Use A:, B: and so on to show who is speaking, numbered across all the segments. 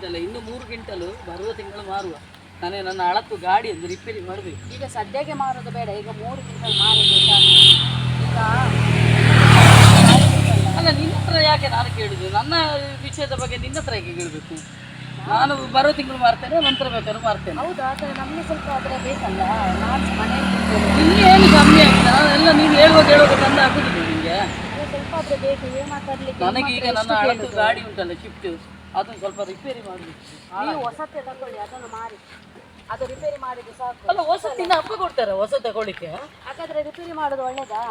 A: ಹೇಳಿದ್ನಲ್ಲ ಇನ್ನು ಮೂರು ಗಿಂಟಲು ಬರುವ ತಿಂಗಳು ಮಾರುವ. ನಾನೇ ನನ್ನ ಅಳತ್ತು ಗಾಡಿ ಒಂದು ರಿಪೇರಿ ಮಾಡಬೇಕು.
B: ಈಗ ಸದ್ಯಕ್ಕೆ ಮಾರೋದು ಬೇಡ ಈಗ ಮೂರು ಕ್ವಿಂಟಲ್ ಮಾರಿದ್ದು ಸಾಕು. ಈಗ
A: ಅಲ್ಲ ನಿನ್ನ ಹತ್ರ ಯಾಕೆ ನಾನು ಕೇಳಿದ್ದು ನನ್ನ ವಿಷಯದ ಬಗ್ಗೆ ನಿನ್ನ ಹತ್ರ ಯಾಕೆ ಕೇಳಬೇಕು? ನಾನು ಬರೋ ತಿಂಗಳು ಮಾರ್ತೇನೆ ನಂತರ ಬೇಕಾದ್ರೂ ಮಾರ್ತೇನೆ.
B: ಹೌದು ಆದರೆ ನಮಗೆ ಸ್ವಲ್ಪ ಅದರ ಬೇಕಲ್ಲ ನಾನು ಮನೆಯಲ್ಲಿ.
A: ನಿನ್ಗೇನು ಕಮ್ಮಿ ಆಗ್ತದೆ? ಎಲ್ಲ ನೀನು ಹೇಳುವಾಗ ಹೇಳುವಾಗ ತಂದು ಹಾಕುದಿಲ್ಲ ನಿಮಗೆ
B: ಸ್ವಲ್ಪ ಆದರೆ ಬೇಕು ಏನು ನನಗೆ
A: ಈಗ ನನ್ನ ಅಳತು ಗಾಡಿ ಉಂಟಲ್ಲ ಶಿಫ್ಟ್ ಅದನ್ನು ಸ್ವಲ್ಪ ರಿಪೇರಿ ಮಾಡಿ
B: ನೀವು ಹೊಸತೆ ತಗೊಳ್ಳಿ ಅದನ್ನು ಮಾರಿ. ಅದು ರಿಪೇರಿ ಮಾಡಿದ್ರೆ ಸಾಕು.
A: ಅಲ್ಲ ಹೊಸತಿನ ಹಬ್ಬ ಕೊಡ್ತಾರೆ ಹೊಸ ತಗೊಳ್ಳಿಕ್ಕೆ.
B: ಹಾಗಾದ್ರೆ ರಿಪೇರಿ ಮಾಡೋದು ಒಳ್ಳೇದಾ?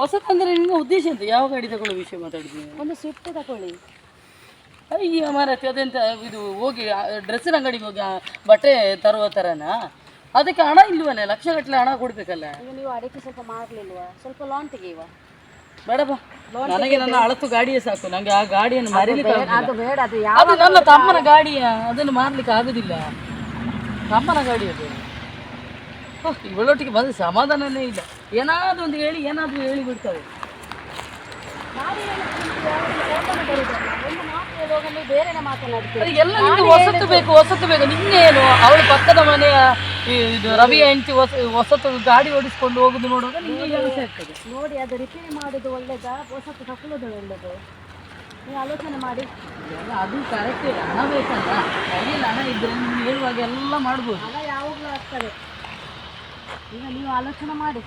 A: ಹೊಸತಂದ್ರೆ ನಿನ್ನ ಉದ್ದೇಶ ಅಂತ ಯಾವ ಗಾಡಿ ತಗೊಳ್ಳೋ ವಿಷಯ ಮಾತಾಡಿದ್ವಿ
B: ಒಂದು ಸ್ವಿಫ್ಟ್ ತಗೊಳ್ಳಿ.
A: ಅಯ್ಯ ಮಾರತಿ ಅದೆಂತ ಇದು ಹೋಗಿ ಡ್ರೆಸ್ಸಿನ ಅಂಗಡಿಗೆ ಹೋಗಿ ಬಟ್ಟೆ ತರುವ ಥರನಾ ಅದಕ್ಕೆ ಹಣ ಇಲ್ವನೇ? ಲಕ್ಷಗಟ್ಟಲೆ ಹಣ ಕೊಡ್ಬೇಕಲ್ಲ.
B: ನೀವು ಅಡಿಕೆ ಸ್ವಲ್ಪ ಮಾರ್ಲಿಲ್ವಾ? ಸ್ವಲ್ಪ ಲೋನ್ ತೆಗೆಯುವ?
A: ಬೇಡಪ್ಪ. ನನಗೆ ನನ್ನ ಅಳತು ಗಾಡಿಯೇ ಸಾಕು. ನನಗೆ ಆ ಗಾಡಿಯನ್ನು ಮರೀಲಿಕ್ಕೆ
B: ಅದು ಬೇಡ ಅದು ಯಾವ
A: ಅದು ನನ್ನ ತಮ್ಮನ ಗಾಡಿಯ ಅದನ್ನು ಮಾರ್ಲಿಕ್ಕೆ ಆಗುದಿಲ್ಲ. ತಮ್ಮನ ಗಾಡಿ ಅದು. ಇವಳೊಟ್ಟಿಗೆ ಬಂದು ಸಮಾಧಾನನೇ ಇಲ್ಲ. ಏನಾದ್ರು ಒಂದು ಹೇಳಿ ಏನಾದರೂ ಹೇಳಿ ಬಿಡ್ತಾರೆ. ಎಲ್ಲ ನಿಮಗೆ ಹೊಸತು ಬೇಕು ಹೊಸತು ಬೇಕು. ನಿನ್ನೇನು ಅವಳು ಪಕ್ಕದ ಮನೆಯ ಇದು ರವಿ ಹೆಂಡತಿ ಹೊಸ ಹೊಸತು ಗಾಡಿ ಓಡಿಸ್ಕೊಂಡು ಹೋಗುದು ನೋಡುವಾಗ ನಿಮಗೆ ಕೆಲಸ ಆಗ್ತದೆ
B: ನೋಡಿ ಅದು ರಿಪೇರಿ ಮಾಡೋದು ಒಳ್ಳೇದಾ? ಹೊಸತು ತಕೊಳ್ಳೋದು ಒಳ್ಳೇದು? ನೀವು ಆಲೋಚನೆ ಮಾಡಿ.
A: ಅದು ಕರೆಕ್ಟ್ ಹಣ ಬೇಕಲ್ಲ ಕೈಯಲ್ಲಿ ಹಣ ಇದ್ರೆ ನೀವು ಹೇಳುವಾಗ ಎಲ್ಲ ಮಾಡ್ಬೋದು.
B: ಹಣ ಯಾವಾಗಲೂ ಆಗ್ತದೆ. ಈಗ ನೀವು ಆಲೋಚನೆ ಮಾಡಿ.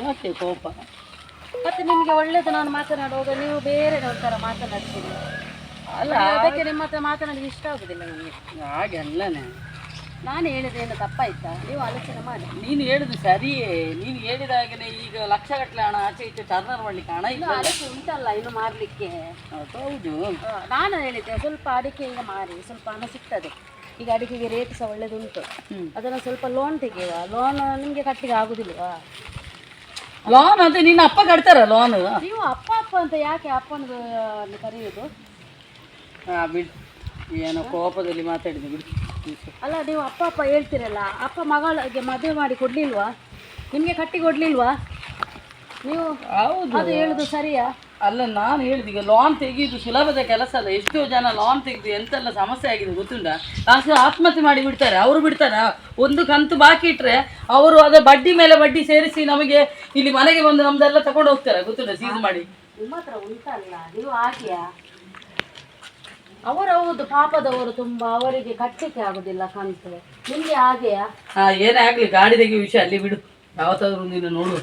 A: ಯಾಕೆ ಕೋಪ?
B: ಮತ್ತೆ ನಿಮಗೆ ಒಳ್ಳೇದು ನಾನು ಮಾತನಾಡುವಾಗ ನೀವು ಬೇರೆ ಒಂಥರ ಮಾತನಾಡ್ತೀರಿ.
A: ಅಲ್ಲ
B: ಅದಕ್ಕೆ ನಿಮ್ಮ ಹತ್ರ ಮಾತನಾಡಲಿಕ್ಕೆ ಇಷ್ಟ ಆಗುದಿಲ್ಲ ನನಗೆ
A: ಹಾಗೆ ಅಲ್ಲನೇ.
B: ನಾನು ಹೇಳಿದ್ದೇನು ತಪ್ಪಾಯ್ತಾ? ನೀವು ಆಲೋಚನೆ ಮಾಡಿ.
A: ನೀನು ಹೇಳುದು ಸರಿಯೇ. ನೀನು ಹೇಳಿದ ಹಾಗೆನೇ ಈಗ ಲಕ್ಷಗಟ್ಟಲೆ ಹಣ ಆಚೆ ಈಚೆ ಟರ್ನರ್ ಮಾಡ್ಲಿಕ್ಕೆ ಹಣ ಇಲ್ಲ
B: ಇನ್ನು ಅಡಿಕೆ ಉಂಟಲ್ಲ ಇನ್ನು ಮಾರಲಿಕ್ಕೆ
A: ಹೌದು
B: ನಾನು ಹೇಳಿದ್ದೆ ಸ್ವಲ್ಪ ಅಡಿಕೆ ಈಗ ಮಾರಿ ಸ್ವಲ್ಪ ಹಣ ಸಿಗ್ತದೆ. ಈಗ ಅಡಿಕೆಗೆ ರೇಟ್ ಸಹ ಒಳ್ಳೇದುಂಟು. ಅದನ್ನು ಸ್ವಲ್ಪ ಲೋನ್ ತೆಗೆಯುವ. ಲೋನ್ ನಿಮಗೆ ಕಟ್ಟಿಗೆ ಆಗುದಿಲ್ವಾ?
A: ಲೋನ್ ಅಂತ ನಿನ್ನ ಅಪ್ಪ ಕಟ್ತಾರ ಲೋನ್
B: ನೀವು ಅಪ್ಪ ಅಪ್ಪ ಅಂತ ಯಾಕೆ ಅಪ್ಪನ ಕರೆಯುವುದು
A: ಹಾಂ ಬಿಡು. ಏನೋ ಕೋಪದಲ್ಲಿ ಮಾತಾಡಿದೆ ಬಿಡು.
B: ಅಲ್ಲ ನೀವು ಅಪ್ಪ ಅಪ್ಪ ಹೇಳ್ತೀರಲ್ಲ ಅಪ್ಪ ಮಗಳಿಗೆ ಮದುವೆ ಮಾಡಿ ಕೊಡ್ಲಿಲ್ವಾ? ನಿಮಗೆ ಕಟ್ಟಿ ಕೊಡ್ಲಿಲ್ವಾ? ನೀವು
A: ಹೌದು.
B: ಅದು ಹೇಳುದು ಸರಿಯಾ?
A: ಅಲ್ಲ ನಾನು ಹೇಳಿದ ಈಗ ಲೋನ್ ತೆಗೆಯುದು ಸುಲಭದ ಕೆಲಸ ಅಲ್ಲ. ಎಷ್ಟೋ ಜನ ಲೋನ್ ತೆಗೆದು ಎಂತೆಲ್ಲ ಸಮಸ್ಯೆ ಆಗಿದೆ ಗೊತ್ತುಂಟ? ಕಾಸು ಆತ್ಮಹತ್ಯೆ ಮಾಡಿ ಬಿಡ್ತಾರೆ. ಅವರು ಬಿಡ್ತಾರೆ? ಒಂದು ಕಂತು ಬಾಕಿ ಇಟ್ಟರೆ ಅವರು ಅದರ ಬಡ್ಡಿ ಮೇಲೆ ಬಡ್ಡಿ ಸೇರಿಸಿ ನಮಗೆ ಇಲ್ಲಿ ಮನೆಗೆ ಬಂದು ನಮ್ದೆಲ್ಲ ತಗೊಂಡು ಹೋಗ್ತಾರೆ. ಗೊತ್ತುಂಟ? ಸೀಸ್ ಮಾಡಿ.
B: ನಿಮ್ಮ ಹತ್ರ ಉಂಟಲ್ಲ ನೀವು ಹಾಗೆಯಾ ಅವರು ಹೌದು ಪಾಪದವರು ತುಂಬಾ ಅವರಿಗೆ ಕಟ್ಟಲಿಕ್ಕೆ ಆಗುದಿಲ್ಲ ಕಂತು ನಿಮ್ಗೆ ಹಾಗೆಯಾ?
A: ಹಾ ಏನೇ ಆಗ್ಲಿ ಗಾಡಿ ತೆಗೆಯುವ ವಿಷಯ ಅಲ್ಲಿ ಬಿಡು. ಯಾವತ್ತಾದ್ರೂ ನೀನು ನೋಡು.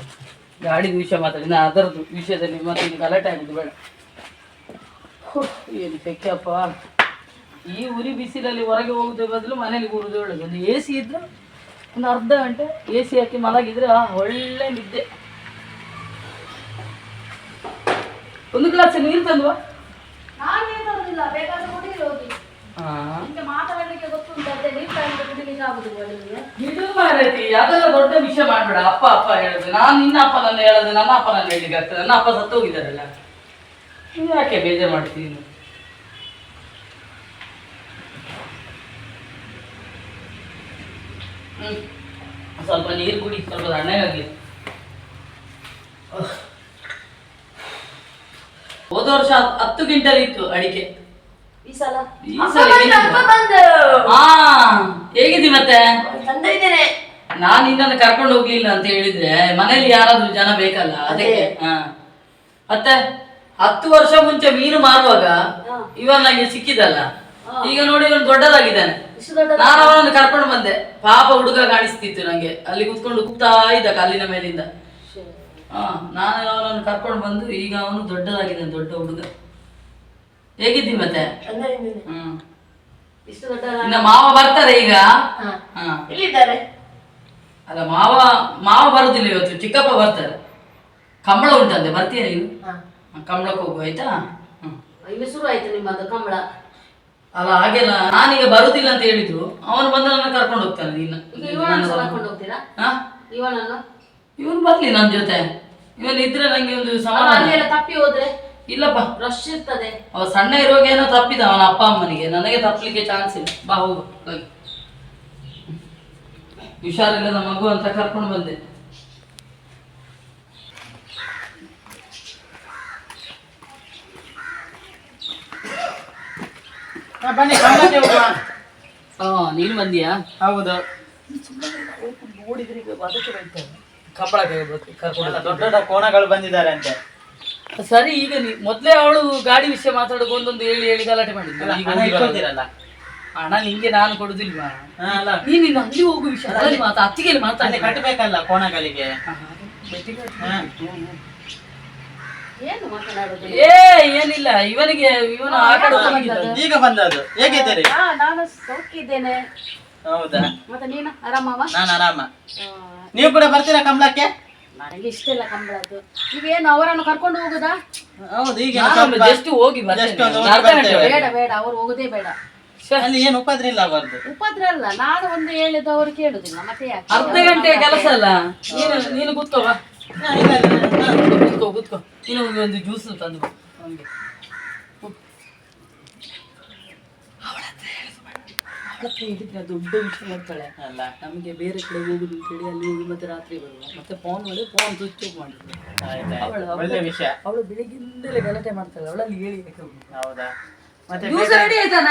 A: ಗಾಡಿ ವಿಷಯ ಮಾತ್ರ ನಿನ್ನ ಅದರದ್ದು ವಿಷಯದಲ್ಲಿ ಮತ್ತೆ ನೀನು ಗಲಾಟೆ ಆಗುದು ಬೇಡ. ಹೋ, ಏನು ಸೆಕ್ಕೆಪ್ಪ ಈ ಉರಿ ಬಿಸಿಲಲ್ಲಿ ಹೊರಗೆ ಹೋಗುದೇ ಬದಲು ಮನೇಲಿ ಕೂರುದು ಒಳ್ಳೆದು. ಒಂದು ಎ ಸಿ ಇದ್ರೆ ಒಂದು ಅರ್ಧ ಗಂಟೆ ಎ ಸಿ ಹಾಕಿ ಮಲಗಿದ್ರೆ ಆ ಒಳ್ಳೆ ನಿದ್ದೆ. ಒಂದು ಗ್ಲಾಸ್ ನೀರು ತಂದ್ವಾ?
B: ತರುದಿಲ್ಲ ಬೇಕಾದ್ರೆ ಹೋಗಿ.
A: ಹಾ.
B: ನಿಮ್ಗೆ ಮಾತಾಡಲಿಕ್ಕೆ ಗೊತ್ತುಂಟು ಅದೇ ನೀವು ತಂದು ಕುಡಿಲಿಕ್ಕೆ ಆಗುದಿಲ್ವಾ ನಿಮಗೆ?
A: ಇದು ಮಾರೈತಿ ಅದೆಲ್ಲ ದೊಡ್ಡ ವಿಷಯ ಮಾಡ್ಬೇಡ. ಅಪ್ಪ ಅಪ್ಪ ಹೇಳುದು ನಾನು ನಿನ್ನ ಅಪ್ಪನನ್ನು ಹೇಳದೆ ನನ್ನ ಅಪ್ಪ ನನ್ನ ಆಗ್ತದೆ. ನನ್ನ ಅಪ್ಪ ಸತ್ತು ಹೋಗಿದ್ದಾರಲ್ಲ. ನೀನು ಯಾಕೆ ಬೇಜಾರು ಮಾಡ್ತೀನಿ ಸ್ವಲ್ಪ ನೀರು ಕುಡಿ ಸ್ವಲ್ಪ ತಣ್ಣಗಾಗ್ಲಿ ಅಹ್. ಹೋದ ವರ್ಷ ಹತ್- ಹತ್ತು ಕ್ವಿಂಟಲ್ ಇತ್ತು ಅಡಿಕೆ.
B: ಈ ಸಲ?
A: ಈ ಸಲ ಏನಿಲ್ಲ. ಹಾ ಹೇಗಿದ್ದಿ ಮತ್ತೆ? ನಾನು ನಿನ್ನನ್ನು ಕರ್ಕೊಂಡು ಹೋಗ್ಲಿಲ್ಲ ಅಂತ ಹೇಳಿದ್ರೆ ಮನೇಲಿ ಯಾರಾದ್ರೂ ಜನ ಬೇಕಲ್ಲ? ಅದಕ್ಕೆ ಹಾ. ಮತ್ತೆ ಹತ್ತು ವರ್ಷ ಮುಂಚೆ ಮೀನು ಮಾರುವಾಗ ಇವನ್ ನಂಗೆ ಸಿಕ್ಕಿದಲ್ಲ. ಈಗ ನೋಡಿ ಇವನು ದೊಡ್ಡದಾಗಿದ್ದಾನೆ. ನಾನು ಅವನನ್ನು ಕರ್ಕೊಂಡು ಬಂದೆ. ಪಾಪ ಹುಡುಗ ಕಾಣಿಸ್ತಿತ್ತು ನಂಗೆ. ಅಲ್ಲಿ ಕುತ್ಕೊಂಡು ಕೂಗ್ತಾ ಇದ್ದ ಕಲ್ಲಿನ ಮೇಲಿಂದ. ಹಾ ನಾನು ಅವನನ್ನು ಕರ್ಕೊಂಡು ಬಂದು ಈಗ ಅವನು ದೊಡ್ಡದಾಗಿದ್ದಾನೆ ದೊಡ್ಡ ಹುಡುಗ. ಹೇಗಿದ್ದಿ ಮತ್ತೆ? ಹ್ಮ್.
B: ಇಷ್ಟು ದೊಡ್ಡ
A: ಇನ್ನ ಮಾವ ಬರ್ತಾರೆ ಈಗ?
B: ಹಾ.
A: ಅಲ್ಲ ಮಾವ ಮಾವ ಬರುದಿಲ್ಲ ಇವತ್ತು. ಚಿಕ್ಕಪ್ಪ ಬರ್ತಾರೆ. ಕಂಬಳ ಉಂಟಂತೆ ಬರ್ತೀಯ ನೀನು? ಹ, ಕಂಬಳಕ್ಕೆ ಹೋಗು ಆಯ್ತಾ? ಹ್ಮ್.
B: ಶುರು ಆಯ್ತು ನಿಮ್ಮದು ಕಂಬಳ.
A: ಅಲ್ಲ ಹಾಗೆಲ್ಲ ನಾನೀಗ ಬರುದಿಲ್ಲ ಅಂತ ಹೇಳಿದ್ರು. ಅವನು ಬಂದ ನನ್ನ ಕರ್ಕೊಂಡು ಹೋಗ್ತಾನೆ ನೀನು.
B: ಈಗ ಇವನನ್ನು ಸಹ ಕರ್ಕೊಂಡು ಹೋಗ್ತೀರಾ? ಇವನನ್ನು?
A: ಇವನು ಬರ್ಲಿ ನನ್ನ ಜೊತೆ. ಇವನು ಇದ್ರೆ ನಂಗೆ ಒಂದು
B: ಸಮಾನ
A: ಸಮಾಧಾನ.
B: ಅಲ್ಲೆಲ್ಲ ತಪ್ಪಿ ಹೋದ್ರೆ?
A: ಇಲ್ಲಪ್ಪ
B: ರಶ್ ಇರ್ತದೆ.
A: ಅವ ಸಣ್ಣ ಇರುವಾಗ ಏನೋ ತಪ್ಪಿದ ಅವನ ಅಪ್ಪ ಅಮ್ಮನಿಗೆ. ನನಗೆ ತಪ್ಪಲಿಕ್ಕೆ ಚಾನ್ಸ್ ಇಲ್ಲ. ಬಾ ಹೋಗು ಹೋಗಿ. ಹುಷಾರಿಲ್ಲದ ಮಗು ಅಂತ ಕರ್ಕೊಂಡು ಬಂದೆ.
C: ನೀನ್ ಬನ್ನಿ
A: ಹಾ ನೀನು ಬಂದಿಯಾ?
C: ಹೌದು.
A: ನೋಡಿದ್ರೆ ಈಗ ಅದಕ್ಕೆ ಕರ್ಕೊಂಡು
C: ದೊಡ್ಡ ದೊಡ್ಡ ಕೋಣಗಳು ಬಂದಿದ್ದಾರೆ ಅಂತೆ.
A: ಸರಿ ಈಗ ನೀ ಮೊದ್ಲೇ ಅವಳು ಗಾಡಿ ವಿಷಯ ಮಾತಾಡುವ ಒಂದೊಂದು ಹೇಳಿ ಹೇಳಿ ಗಲಾಟೆ ಮಾಡಿದ್ಲು. ಈಗ
C: ಹಣ
A: ಹೋಗಿ ಬರೋದು. ಹಣ ನಿಂಗೆ ನಾನು ಕೊಡುದಿಲ್ವಾ?
C: ಹಾ, ಅಲ್ಲ.
A: ನೀನು ಇನ್ನು ಅಲ್ಲಿ ಹೋಗು ವಿಷಯ. ಅಲ್ಲಿ ಮಾತಾ ಅತ್ತಿಗೆ
C: ಅಲ್ಲಿ
A: ಮಾತಾಡಿ
C: ಕಟ್ಟಬೇಕಲ್ಲ ಕೋಣಗಳಿಗೆ? ಹಾ.
B: ಏನು ಮಾತನಾಡುದು?
A: ಏ ಏನಿಲ್ಲ. ಇವನಿಗೆ ಇವನು ಆ ಕಡೆ ಹೋಗಿದ್ದಾನೆ.
C: ಈಗ ಬಂದದ್ದು. ಹೇಗಿದ್ದೀರಿ?
B: ಹಾ ನಾನು ಸೌಖ್ಯಿದ್ದೇನೆ.
C: ಹೌದಾ?
B: ಮತ್ತೆ ನೀನು? ಆರಾಮವ?
C: ನಾನು ಆರಾಮ.
B: ಆ,
C: ನೀವು ಕೂಡ ಬರ್ತೀರಾ ಕಂಬಳಕ್ಕೆ?
B: ನನಗೆ ಇಷ್ಟ ಇಲ್ಲ ಕಂಬಳದ್ದು. ನೀವೇನು ಅವರನ್ನು ಕರ್ಕೊಂಡು ಹೋಗುದಾ?
C: ಹೌದು ಈಗ
A: ನಾನು ಜಸ್ಟ್ ಹೋಗಿ ಬರ್ತೇನೆ.
C: Just ಒಂದು
A: ಒಂದು
C: ಹೋಗಿ ಬರ್ತೇವೆ.
B: ಬೇಡ ಬೇಡ ಅವ್ರು ಹೋಗುದೇ ಬೇಡ.
C: ಅಲ್ಲಿ ಏನು ಉಪದ್ರ ಇಲ್ಲ ಅವರದ್ದು?
B: ಉಪದ್ರ ಅಲ್ಲ ನಾನು ಒಂದು ಹೇಳಿದ್ದು ಅವ್ರು ಕೇಳುದಿಲ್ಲ ಮತ್ತೆ ಯಾಕೆ?
A: ಅರ್ಧ ಗಂಟೆ ಕೆಲಸ ಅಲ್ಲ. ನೀನು ನೀನು ಕೂತ್ಕೋ ಬಾ. ಕೂತ್ಕೋ ಕೂತ್ಕೋ. ನೀನು ಒಂದು- ಒಂದು ಜ್ಯೂಸ್ ತಂದು ಬಾ ಅವ್ನಿಗೆ. ಅವಳ ಹತ್ರ ಹೇಳುದು ಬೇಡ. ಅವಳ ಹತ್ರ ಹೇಳಿದ್ರೆ ದೊಡ್ಡ ವಿಷಯ ಮಾಡ್ತಾಳೆ.
C: ಅಲ್ಲ
A: ನಮಗೆ ಬೇರೆ ಕಡೆ ಹೋಗುದು ಅಂತ ಹೇಳಿ ಅಲ್ಲಿ ಹೋಗಿ ಮತ್ತೆ ರಾತ್ರಿ ಬರುವ. ಮತ್ತೆ ಫೋನ್ ಮಾಡಿ ಫೋನ್ ಸ್ವಿಚ್ ಆಫ್ ಮಾಡಿದ್ರು ಅವಳು
C: ಒಳ್ಳೆ ವಿಷಯ.
A: ಅವಳು ಬೆಳಿಗ್ಗಿಂದಲೇ ಗಲಾಟೆ ಮಾಡ್ತಾಳೆ. ಅವಳಲ್ಲಿ ಹೇಳಿ
C: ಹೌದಾ? ಮತ್ತೆ
A: ಜ್ಯೂಸ್ ರೆಡಿ ಆಯ್ತಾನ?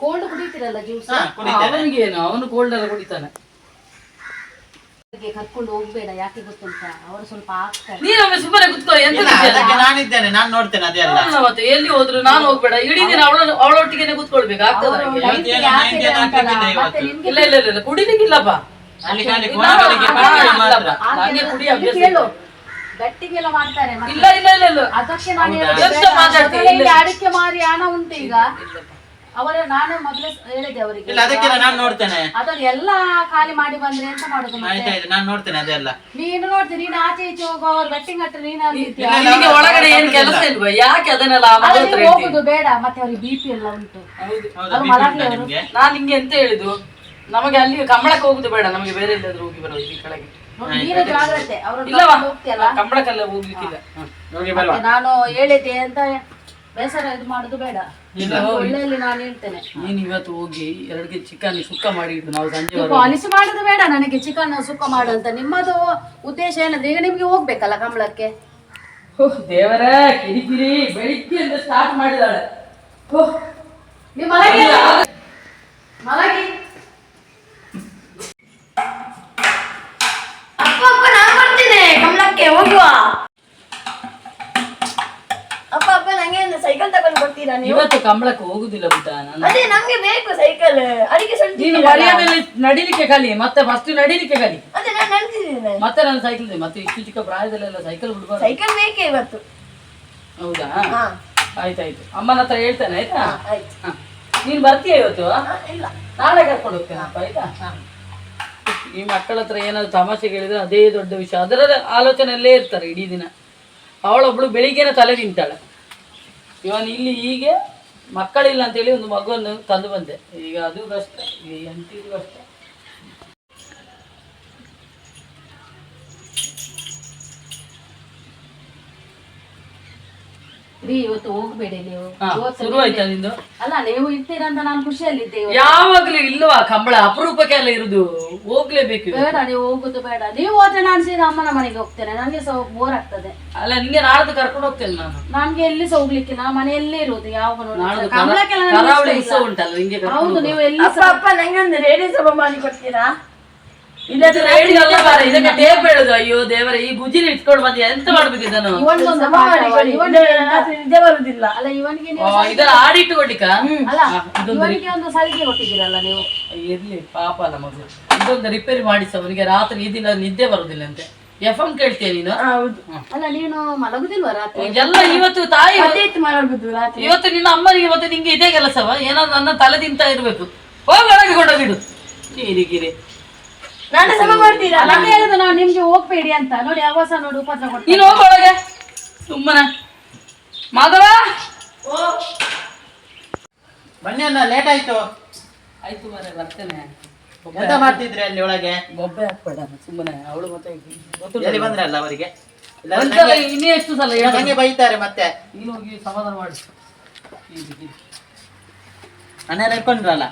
B: ಕೋಲ್ಡ್ ಕುಡಿತೀರಲ್ಲ ಜ್ಯೂಸ್
A: ಏನು ಅವನು ಕೋಲ್ಡ್ ಎಲ್ಲ ಕುಡಿತಾನೆ.
B: ಕರ್ಕೊಂಡು ಹೋಗ್ಬೇಡ ಯಾಕೆ ಗೊತ್ತುಂಟ ಅವರು ಸ್ವಲ್ಪ ಆಗ್ತಾರೆ
A: ನೀನೊಮ್ಮೆ ಸುಮ್ಮನೆ ಕುತ್ಕೋ ಎಂತ
C: ಇಲ್ಲ,
A: ವಿಷಯ?
C: ಅದಕ್ಕೆ ನಾನಿದ್ದೇನೆ ನಾನು ನೋಡ್ತೇನೆ ಅದೆಲ್ಲ
A: ಅಲ್ಲ ಮತ್ತೆ ಎಲ್ಲಿ ಹೋದ್ರು ನಾನು ಹೋಗ್ಬೇಡ ಇಡೀ ದಿನ ಅವಳ ಕೂತ್ಕೊಳ್ಬೇಕು ಆಗ್ತದ
B: ಅವರು
C: ಏನು ಇವತ್ತು?
A: ಇಲ್ಲ ಇಲ್ಲ ಇಲ್ಲ ಇಲ್ಲ ಕುಡಿಲಿಕ್ಕಿಲ್ಲಪ್ಪ
C: ಅಲ್ಲಿ ಖಾಲಿ
A: ಇಲ್ಲ,
C: ಕೋಣಗಳಿಗೆ
A: ಇಲ್ಲ,
C: ಪಾಠ
A: ಇಲ್ಲ,
C: ಮಾತ್ರ
A: ಇಲ್ಲ. ನಂಗೆ ಕುಡಿ ಅಭ್ಯಾಸ
B: ಕೇಳು
A: ಇಲ್ಲ.
B: ಗಟ್ಟಿಗೆಲ್ಲ ಮಾಡ್ತಾರೆ ಮತ್ತೆ.
A: ಇಲ್ಲ ಇಲ್ಲ ಇಲ್ಲ ಇಲ್ಲ
B: ಅದಕ್ಕೆ ನಾನು
C: ಹೌದಾ?
B: ಹೇಳಿದ್ದು
A: ಎಂತ
B: ಬೇಡ.
A: ಮಾತಾಡ್ತಿ?
B: ಮೊದಲೇ ಇಲ್ಲ. ಅಡಿಕೆ ಮಾರಿ ಹಣ ಉಂಟು ಈಗ ಅವರ ನಾನು ಮೊದಲೇ ಹೇಳಿದೆ ಅವರಿಗೆ.
C: ಇಲ್ಲ ಅದಕ್ಕೆಲ್ಲ ನಾನು ನೋಡ್ತೇನೆ.
B: ಅದನ್ನ ಎಲ್ಲ ಖಾಲಿ ಮಾಡಿ ಬಂದ್ರೆ ಎಂತ ಮಾಡುದು ಮತ್ತೆ?
C: ಆಯ್ತು ನಾನು ನೋಡ್ತೇನೆ ಅದೆಲ್ಲ.
B: ನೀನು ನೋಡ್ತೀನಿ ನೀನು ಆಚೆ ಈಚೆ ಹೋಗುವ ಅವ್ರ ಬೆಟ್ಟಿಂಗ್ ಹತ್ರ ನೀನು ಅಲ್ಲಿ ಇರ್ತೀಯ.
C: ಇಲ್ಲ,
A: ಒಳಗಡೆ ಏನ್ ಕೆಲಸ ಇಲ್ವಾ? ಯಾಕೆ ಅದನ್ನೆಲ್ಲ ಆ ಹತ್ರ?
B: ಹೋಗುದು ಬೇಡ ಮತ್ತೆ ಅವ್ರಿಗೆ ಬಿ ಪಿ ಎಲ್ಲ ಉಂಟು.
A: ಹೌದು.
C: ಹೌದಾ
B: ಅದು
C: BP ಉಂಟಾ
B: ಅವರು.
C: ನಿಮ್ಗೆ.
A: ನಾನ್ ನಿಂಗೆ ಎಂತ ಹೇಳಿದ್ದು ನಮಗೆ ಅಲ್ಲಿ ಕಂಬಳಕ್ಕೆ ಹೋಗುದು ಬೇಡ ನಮಗೆ ಬೇರೆ ಎಲ್ಲಾದ್ರೂ ಹೋಗಿ ಬರೋದು ಈ ಕೆಳಗೆ
B: ನೋಡಿ, ನೀನು ಜಾಗ್ರತೆ
A: ಇಲ್ಲವಾ?
B: ಕರ್ಕೊಂಡು ಹೋಗ್ತೀಯಲ್ಲ?
A: ಕಂಬಳಕ್ಕೆಲ್ಲ ಹೋಗ್ಲಿಕ್ಕಿಲ್ಲ
C: ಹೋಗಿ ಬರುವ
B: ಮತ್ತೆ ನಾನು ಹೇಳಿದೆ ಅಂತ ಬೇಸರ ಇದು ಮಾಡುದು ಬೇಡ. ಒಳ್ಳೆಯಲ್ಲಿ ನಾನು ಹೇಳ್ತೇನೆ
A: ನೀನು ಇವತ್ತು ಹೋಗಿ ಎರಡಿಗೆ ಚಿಕನ್ ಸುಕ್ಕ ಮಾಡಿ ಇಡು ನಾವು ಸಂಜೆ
B: ಪಾಲಿಸಿ ಮಾಡುದು ಬೇಡ ನನಗೆ ಚಿಕನ್ ಸುಕ್ಕ ಮಾಡು ಅಂತ. ನಿಮ್ಮದು ಉದ್ದೇಶ ಏನಂದ್ರೆ ಈಗ ನಿಮ್ಗೆ ಹೋಗ್ಬೇಕಲ್ಲ ಕಂಬಳಕ್ಕೆ?
A: ದೇವರ ಕಿರಿಕಿರಿ ಬೆಳಿಗ್ಗೆಯಿಂದ ಸ್ಟಾರ್ಟ್ ಮಾಡಿದಾಳೆ.
B: ನೀವು ಮಲಗಿ. ಮಲಗಿ.
D: ಅಪ್ಪ ಅಪ್ಪ ನಾನು ಬರ್ತೀನಿ. ಕಮಲಕ್ಕೆ ಹೋಗುವ. ಅಪ್ಪ ಸೈಕಲ್ ತಗೊಂಡು ಬರ್ತೀರಾ ನೀವು?
A: ಇವತ್ತು ಕಂಬಳಕ್ಕೆ ಹೋಗುದಿಲ್ಲ ಬಿಟ್ಟ ನಾನು
D: ಅದೇ ನಮ್ಗೆ ಬೇಕು ಸೈಕಲ್ ಅದಕ್ಕೆ ಸ್ವಲ್ಪ
A: ನೀನು ಮರಿಯ ಮೇಲೆ ನಡಿಲಿಕ್ಕೆ ಕಲಿ ಮತ್ತೆ ಫಸ್ಟ್ ನಡಿಲಿಕ್ಕೆ ಕಲಿ.
D: ಅದೇ ನಾನು
A: ಮತ್ತೆ ನಾನು ಸೈಕಲ್ ಮತ್ತೆ ಇಷ್ಟು ಚಿಕ್ಕ ಪ್ರಾಯದಲ್ಲೆಲ್ಲ ಸೈಕಲ್ ಬಿಡ್ಬಾರ್ದು.
D: ಸೈಕಲ್ ಬೇಕೇ ಇವತ್ತು.
A: ಹೌದಾ?
D: ಹಾ.
A: ಆಯ್ತಾಯ್ತು. ಅಮ್ಮನ ಹತ್ರ ಹೇಳ್ತೇನೆ ಆಯ್ತಾ?
D: ಆಯ್ತು.
A: ಹ. ನೀನು ಬರ್ತೀಯ ಇವತ್ತು?
D: ಹಾ, ಇಲ್ಲ.
A: ನಾಳೆ ಕರ್ಕೊಂಡು ಹೋಗ್ತೇನಪ್ಪ ಆಯ್ತಾ? ಈ ಮಕ್ಕಳ ಹತ್ರ ಏನಾದ್ರು ತಮಾಷೆ ಹೇಳಿದ್ರೆ ಅದೇ ದೊಡ್ಡ ವಿಷಯ. ಅದರ ಆಲೋಚನೆಯಲ್ಲೇ ಇರ್ತಾರೆ ಇಡೀ ದಿನ. ಅವಳೊಬ್ಳು ಬೆಳಿಗ್ಗೆನೇ ತಲೆ ತಿಂತಾಳೆ. ಇವನ್ ಇಲ್ಲಿ ಹೀಗೆ ಮಕ್ಕಳಿಲ್ಲ ಅಂತೇಳಿ ಒಂದು ಮಗುವನ್ನು ತಂದು ಬಂದೆ. ಈಗ ಅದು ಕಷ್ಟ, ಈ ಎಂಟಿದು ಕಷ್ಟ.
B: ರೀ ಇವತ್ತು ಹೋಗ್ಬೇಡಿ ನೀವು.
A: ಹಾ
B: ಇವತ್ತು
A: ಶುರು ಆಯ್ತಾ ನಿಂದು?
B: ಅಲ್ಲ ನೀವು ಇರ್ತೀರಾ ಅಂತ ನಾನು ಖುಷಿಯಲ್ಲಿದ್ದೆ ಇವತ್ತು.
A: ಯಾವಾಗ್ಲೂ ಇಲ್ವಾ ಕಂಬಳ? ಅಪರೂಪಕ್ಕೆಲ್ಲ ಇರುದು. ಹೋಗ್ಲೇಬೇಕು ಇವತ್ತು.
B: ಬೇಡ ನೀವು ಹೋಗುದು ಬೇಡ. ನೀವು ಹೋದ್ರೆ ನಾನು ಸೀದಾ ಅಮ್ಮನ ಮನೆಗೆ ಹೋಗ್ತೇನೆ. ನನಗೆ ಸಹ ಬೋರ್ ಆಗ್ತದೆ.
A: ಅಲ್ಲ ನಿಂಗೆ ನಾಡ್ದು ಕರ್ಕೊಂಡು ಹೋಗ್ತೇನೆ ನಾನು.
B: ನನ್ಗೆ ಎಲ್ಲಿ ಸಹ ಹೋಗ್ಲಿಕ್ಕೆ? ನಾ ಮನೆಯಲ್ಲೇ ಇರುವುದು ಯಾವಾಗ ನೋಡಿ
A: ನಾಳ್ದು
B: ಕಮಲಕ್ಕೆಲ್ಲ
A: ಕರಾವಳಿ
B: ಇಷ್ಟ
A: ಉತ್ಸವ ಉಂಟಲ್ಲ ನಿಂಗೆ ಕರ್ಕೊಂಡು
B: ಹೌದು. ನೀವು ಎಲ್ಲಿ
D: ಅಪ್ಪ ಅಪ್ಪ ನಂಗೆ ಒಂದು ರೇಡಿಯೋ ಸಭಾ ಮಾಡಿ ಕೊಡ್ತೀರಾ
A: ಇದು ರೇಡಿಯೋ ಅಲ್ಲ ಮಾರ್ರೆ, ಇದಕ್ಕೆ ಟೇಪ್ ಹೇಳುದು ಅಯ್ಯೋ ದೇವರ ಈ ಗುಜಿನ ಇಟ್ಕೊಂಡು ಬಂದು ಎಂತ ಮಾಡ್ಬೇಕು ಇದನ್ನು
D: ನಿದ್ದೆ ಬರುದಿಲ್ಲ.
B: ಅಲ್ಲ ಇವನಿಗೆ ನೀವು
A: ಇದನ್ನ ಆಡಿಟ್ಟುಕೊಡ್ಲಿಕ್ಕ
B: ಅಲ್ಲ
A: ಹಾ, ಇದೊಂದು
B: ಇವನಿಗೆ ಒಂದು ಸಲಿಗೆ ಕೊಟ್ಟಿದ್ದೀರಲ್ಲ ನೀವು.
A: ಇರ್ಲಿ ಪಾಪ ಅಲ್ಲ ಮಗು. ಇದೊಂದು ರಿಪೇರಿ ಮಾಡಿಸ ಅವನಿಗೆ ರಾತ್ರಿ ಈ ದಿನ ನಿದ್ದೆ ಬರುದಿಲ್ಲ ಅಂತೆ. ಎಫ್ ಎಂ ಕೇಳ್ತೀಯ ನೀನು?
D: ಹೌದು.
B: ಅಲ್ಲ ನೀನು ಮಲಗುದಿಲ್ವಾ ರಾತ್ರಿ?
A: ಎಲ್ಲ ಇವತ್ತು ತಾಯಿ
D: ರಾತ್ರಿ.
A: ಇವತ್ತು ನಿನ್ನ ಅಮ್ಮನಿಗೆ ಮತ್ತೆ ನಿಂಗೆ ಇದೇ ಕೆಲಸವ? ಏನಾದ್ರು ನನ್ನ ತಲೆ ತಿಂತ ಇರ್ಬೇಕು. ಹೋಗಿ ಒಳಗೆ ಕೊಂಡೋಗಿಡು. ಕಿರಿ ಕಿರಿ
D: ನಾನು ಸಮ ಮಾಡ್ತೀರಾ?
B: ನಾನು ಹೇಳುದು ನಾವು ನಿಮ್ಗೆ ಹೋಗ್ಬೇಡಿ ಅಂತ. ನೋಡಿ ಅವಾಸ ನೋಡಿ ಉಪದ್ರ ಕೊಡ್ತೀನಿ.
A: ನೀನು ಹೋಗ ಒಳಗೆ. ಸುಮ್ಮನೆ. ಮಾಧವ?
C: ಬನ್ನಿ ಅಣ್ಣ ಲೇಟ್ ಆಯ್ತು.
A: ಆಯ್ತು ಮರೆ ಬರ್ತೇನೆ.
C: ಎಂತ ಮಾಡ್ತಿದ್ರಿ ಅಲ್ಲಿ ಒಳಗೆ?
A: ಗೊಬ್ಬೆ ಹಾಕ್ಬೇಡ ಸುಮ್ಮನೆ. ಅವಳು ಮತ್ತೆ.
C: ಎಲ್ಲಿ ಬಂದ್ರಲ್ಲ ಅವರಿಗೆ?
A: ಇನ್ನೇ ಎಷ್ಟು ಸಲ ಹೇಳು.
C: ಬೈತಾರೆ ಮತ್ತೆ.
A: ನೀನು ಹೋಗಿ ಸಮಾಧಾನ ಮಾಡಿ.
C: ಅಣ್ಣ ಇಟ್ಕೊಂಡ್ರಲ್ಲ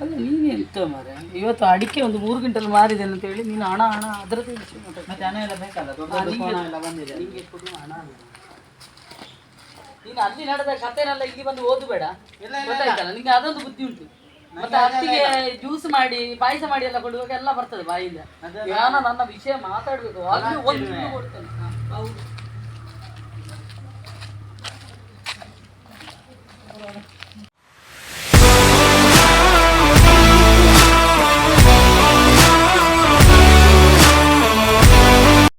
A: ಅಲ್ಲ ನೀನು ಎಂತ ಮಾರೆ ಇವತ್ತು ಅಡಿಕೆ ಒಂದು ಮೂರು ಕ್ವಿಂಟಲ್ ಮಾರಿದೆ ಅಂತ ಹೇಳಿ ನೀನು ಹಣ ಹಣ ಅದರದ್ದು ವಿಷಯ.
C: ಮತ್ತೆ ಹಣ ಎಲ್ಲ ಬೇಕಲ್ಲ? ದೊಡ್ಡ ದೊಡ್ಡ ಕೋಣ ಎಲ್ಲ ಬಂದಿದೆ.
A: ನಿಂಗೆ ಕೊಡು ಹಣ ನೀನು ಅಲ್ಲಿ ನಡೆದ ಕಥೆನೆಲ್ಲ ಇಲ್ಲಿ ಬಂದು ಓದು ಬೇಡ. ಗೊತ್ತಾಯ್ತಲ್ಲ? ನಿಂಗೆ ಅದೊಂದು ಬುದ್ಧಿ ಉಂಟು. ಮತ್ತೆ ಅತ್ತಿಗೆ ಜ್ಯೂಸ್ ಮಾಡಿ ಪಾಯಸ ಮಾಡಿ ಎಲ್ಲ ಕೊಡುವಾಗ ಎಲ್ಲ ಬರ್ತದೆ ಬಾಯಿಂದ. ನಾನು ನನ್ನ ವಿಷಯ ಮಾತಾಡ್ಬೇಕು. ಅಲ್ಲಿ ಒಂದು ಕೊಡ್ತೇನೆ.